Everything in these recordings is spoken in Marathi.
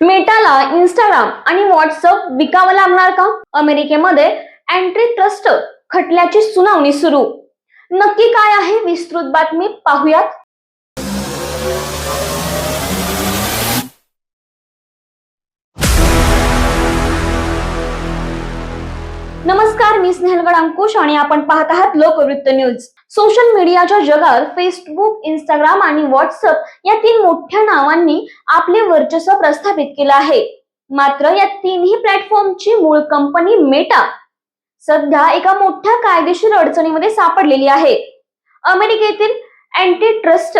मेटाला इंस्टाग्राम आणि व्हॉट्सअप विकावं लागणार का? अमेरिकेमध्ये अँटी ट्रस्ट खटल्याची सुनावणी सुरू. नक्की काय आहे विस्तृत बातमी पाहूयात. मी स्नेहलगड अंकुश आणि आपण पाहत आहात लोकवृत्त न्यूज. सोशल मीडियाच्या जगात फेसबुक इंस्टाग्राम आणि व्हॉट्सअप या तीन मोठ्या नावांनी आपले वर्चस्व प्रस्थापित केलं आहे. मात्र या तिन्ही प्लॅटफॉर्मची मूळ कंपनी मेटा सध्या एका मोठ्या कायदेशीर अडचणीमध्ये सापडलेली आहे. अमेरिकेतील अँटी ट्रस्ट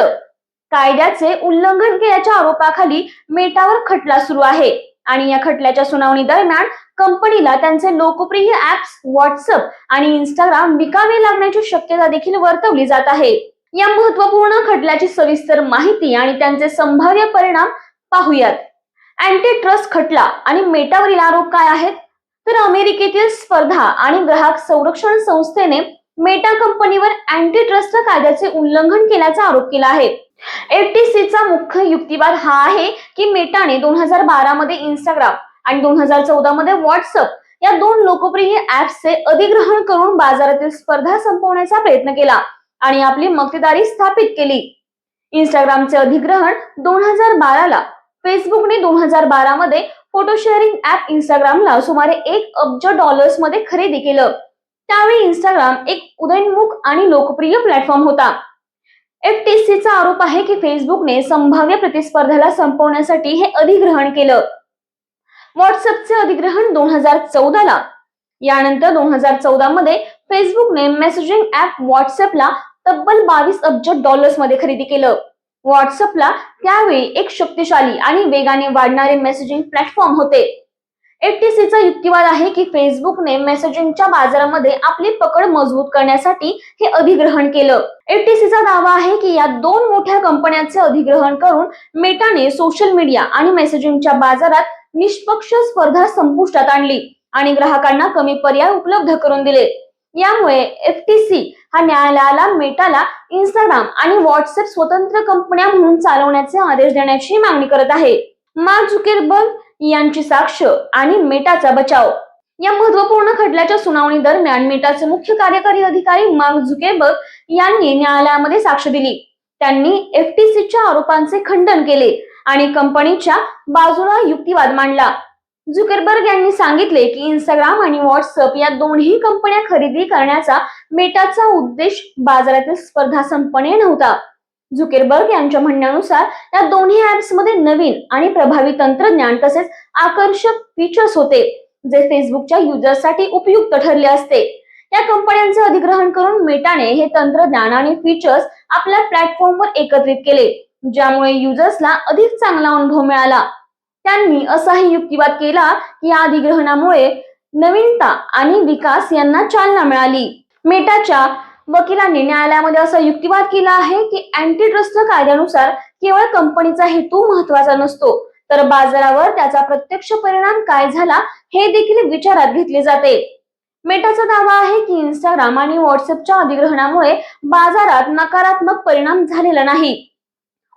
कायद्याचे उल्लंघन केल्याच्या आरोपाखाली मेटावर खटला सुरू आहे. आणि या खटल्याच्या सुनावणी दरम्यान कंपनीला त्यांचे लोकप्रिय ऍप्स व्हॉट्सअप आणि इंस्टाग्राम विकावे लागण्याची शक्यता देखील वर्तवली जात आहे. या महत्त्वपूर्ण खटल्याची सविस्तर माहिती आणि त्यांचे संभाव्य परिणाम पाहूयात. अँटी ट्रस्ट खटला आणि मेटावरील आरोप काय आहेत? तर अमेरिकेतील स्पर्धा आणि ग्राहक संरक्षण संस्थेने मेटा कंपनीवर अँटी ट्रस्ट कायद्याचे उल्लंघन केल्याचा आरोप केला आहे. एफटीसीचा मुख्य युक्तिवाद हा आहे की मेटाने दोन हजार बारा मध्ये इंस्टाग्राम आणि दोन हजार चौदा मध्ये व्हॉट्सअप या दोन लोकप्रिय ऍप्सचे अधिग्रहण करून बाजारातील स्पर्धा संपवण्याचा प्रयत्न केला आणि आपली मक्तेदारी स्थापित केली. इंस्टाग्रामचे अधिग्रहण दोन हजार बाराला फेसबुकने दोन हजार बारा मध्ये फोटो शेअरिंग ऍप इंस्टाग्रामला सुमारे एक अब्ज डॉलर्समध्ये खरेदी केलं. त्यावेळी इंस्टाग्राम एक उदयनमुख आणि लोकप्रिय प्लॅटफॉर्म होता. एफटीसीचा आरोप आहे की फेसबुकने संभाव्य प्रतिस्पर्ध्याला संपवण्यासाठी हे अधिग्रहण केलं. व्हॉट्सअपचे अधिग्रहण दोन हजार चौदाला. यानंतर दोन हजार चौदा मध्ये फेसबुकने मेसेजिंग ऍप व्हॉट्सअपला तब्बल बावीस अब्ज डॉलर्समध्ये खरेदी केलं. व्हॉट्सअपला त्यावेळी एक शक्तिशाली आणि वेगाने वाढणारे मेसेजिंग प्लॅटफॉर्म होते. एफटीसीचा युक्तिवाद आहे की फेसबुकने मेसेजिंगच्या बाजारामध्ये आपली पकड मजबूत करण्यासाठी हे अधिग्रहण केलं. एटीसीचा दावा आहे की या दोन मोठ्या कंपन्यांचे अधिग्रहण करून मेटाने सोशल मीडिया आणि मेसेजिंगच्या बाजारात निष्पक्ष स्पर्धा संपुष्टात आणली आणि ग्राहकांना कमी पर्याय उपलब्ध करून दिले. यामुळे एफटीसी हा न्यायालयाला मेटाला इंस्टाग्राम आणि व्हॉट्सअप स्वतंत्र कंपन्या म्हणून चालवण्याचे आदेश देण्याची मागणी करत आहे. मार्क झुकेरबर्ग यांची साक्ष आणि मेटाचा बचाव. या महत्त्वपूर्ण खटल्याच्या सुनावणी दरम्यान मेटाचे मुख्य कार्यकारी अधिकारी मार्क झुकेबर्ग यांनी न्यायालयामध्ये साक्ष दिली. त्यांनी एफटीसीच्या आरोपांचे खंडन केले आणि कंपनीच्या बाजूला युक्तिवाद मांडला. झुकेरबर्ग यांनी सांगितले की इंस्टाग्राम आणि व्हॉट्सअप या दोन्ही कंपन्या खरेदी करण्याचा मेटाचा उद्देश बाजारातील स्पर्धा संपणे नव्हता. झुकेरबर्ग यांच्या म्हणण्यानुसार या दोन्ही ऍप्समध्ये नवीन आणि प्रभावी तंत्रज्ञान तसेच आकर्षक फीचर्स होते जे फेसबुकच्या युजर्ससाठी उपयुक्त ठरले असते. या कंपन्यांचे अधिग्रहण करून मेटाने हे तंत्रज्ञान आणि फीचर्स आपल्या प्लॅटफॉर्मवर एकत्रित केले ज्यामुळे युजर्सला अधिक चांगला अनुभव मिळाला. त्यांनी असाही युक्तिवाद केला की या अधिग्रहणामुळे नवीनता आणि विकास यांना चालना मिळाली. मेटाच्या वकिलांनी न्यायालयामध्ये असा युक्तिवाद केला आहे की अँटी ट्रस्ट कायद्यानुसार केवळ कंपनीचा हेतू महत्त्वाचा नसतो. तर बाजारावर त्याचा प्रत्यक्ष परिणाम काय झाला हे देखील विचारात घेतले जाते. मेटाचा दावा आहे की इंस्टाग्राम आणि व्हॉट्सअपच्या अधिग्रहणामुळे बाजारात नकारात्मक परिणाम झालेला नाही.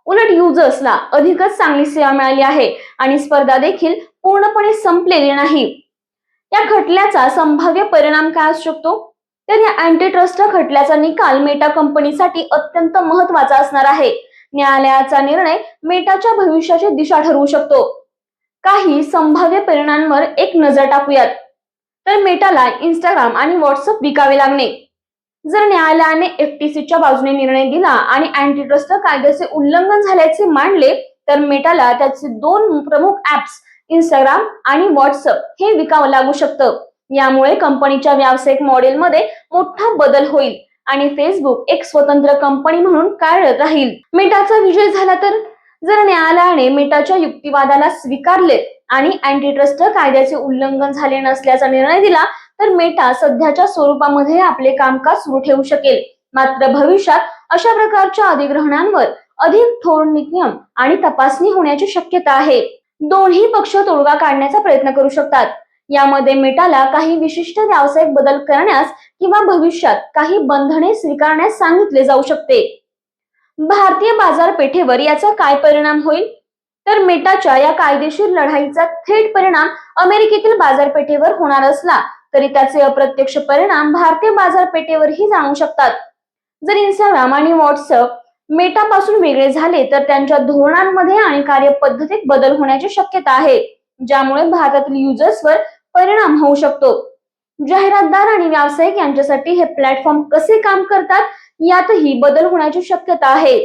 उलट युजर्सला अधिकच चांगली सेवा मिळाली आहे आणि स्पर्धा देखील पूर्णपणे संपलेली नाही. या खटल्याचा संभाव्य परिणाम काय असू शकतो? तर या अँटी ट्रस्ट खटल्याचा निकाल मेटा कंपनीसाठी अत्यंत महत्त्वाचा असणार आहे. न्यायालयाचा निर्णय मेटाच्या भविष्याची दिशा ठरवू शकतो. काही संभाव्य परिणामांवर एक नजर टाकूयात. तर मेटाला इंस्टाग्राम आणि व्हॉट्सअप विकावे लागणे. जर न्यायालयाने एफटीसीच्या बाजूने निर्णय दिला आणि अँटी ट्रस्ट कायद्याचे उल्लंघन झाल्याचे मांडले तर मेटाला त्याचे दोन प्रमुख ऍप्स इंस्टाग्राम आणि व्हॉट्सअप हे विकावं लागू शकतं. यामुळे कंपनीच्या व्यावसायिक मॉडेलमध्ये मोठा बदल होईल आणि फेसबुक एक स्वतंत्र कंपनी म्हणून कार्यरत राहील. मेटाचा विजय झाला तर? जर न्यायालयाने मेटाच्या युक्तिवादाला स्वीकारले आणि अँटी ट्रस्ट कायद्याचे उल्लंघन झाले नसल्याचा निर्णय दिला तर मेटा सध्याच्या स्वरूपामध्ये आपले कामकाज सुरू ठेवू शकेल. मात्र भविष्यात अशा प्रकारच्या अधिग्रहणांवर अधिक थोर नियम आणि तपासणी होण्याची शक्यता आहे. दोन्ही पक्ष तोडगा काढण्याचा प्रयत्न करू शकतात. यामध्ये मेटाला काही विशिष्ट व्यावसायिक बदल करण्यास किंवा भविष्यात काही बंधने स्वीकारण्यास सांगितले जाऊ शकते. भारतीय बाजारपेठेवर याचा काय परिणाम होईल? तर मेटाच्या या कायदेशीर लढाईचा थेट परिणाम अमेरिकेतील बाजारपेठेवर होणार असला तरी त्याचे अप्रत्यक्ष परिणाम भारतीय बाजारपेठेवरही जाणू शकतात. जर इंस्टाग्राम आणि व्हॉट्सअप मेटापासून वेगळे झाले तर त्यांच्या धोरणांमध्ये आणि कार्यपद्धतीत बदल होण्याची शक्यता आहे ज्यामुळे भारतातील युजर्सवर परिणाम होऊ शकतो. जाहिरातदार आणि व्यावसायिक यांच्यासाठी हे प्लॅटफॉर्म कसे काम करतात यातही बदल होण्याची शक्यता आहे.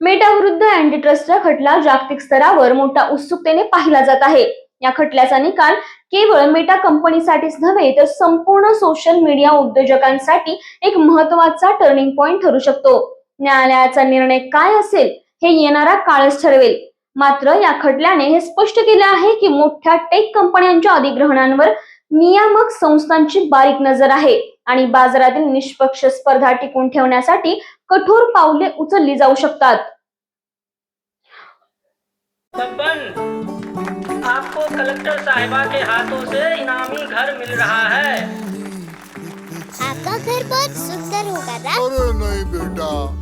मेटा अँटी ट्रस्टचा खटला जागतिक स्तरावर मोठ्या उत्सुकतेने पाहिला जात आहे. या खटल्याचा निकाल केवळ मेटा कंपनीसाठीच नव्हे तर संपूर्ण सोशल मीडिया उद्योजकांसाठी एक महत्त्वाचा टर्निंग पॉइंट ठरू शकतो. न्यायालयाचा निर्णय काय असेल हे येणारा काळच ठरवेल. मात्र या खटल्याने हे स्पष्ट केले आहे की मोठ्या टेक कंपन्यांच्या अधिग्रहणांवर नियामक संस्थांची बारीक नजर आहे आणि बाजारातील निष्पक्ष स्पर्धा टिकून ठेवण्यासाठी कठोर पावले उचलली जाऊ शकतात. आपको कलेक्टर साहिबा के हाथों से इनामी घर मिल रहा है। आपका घर बहुत सुंदर होगा ना? अरे नहीं बेटा।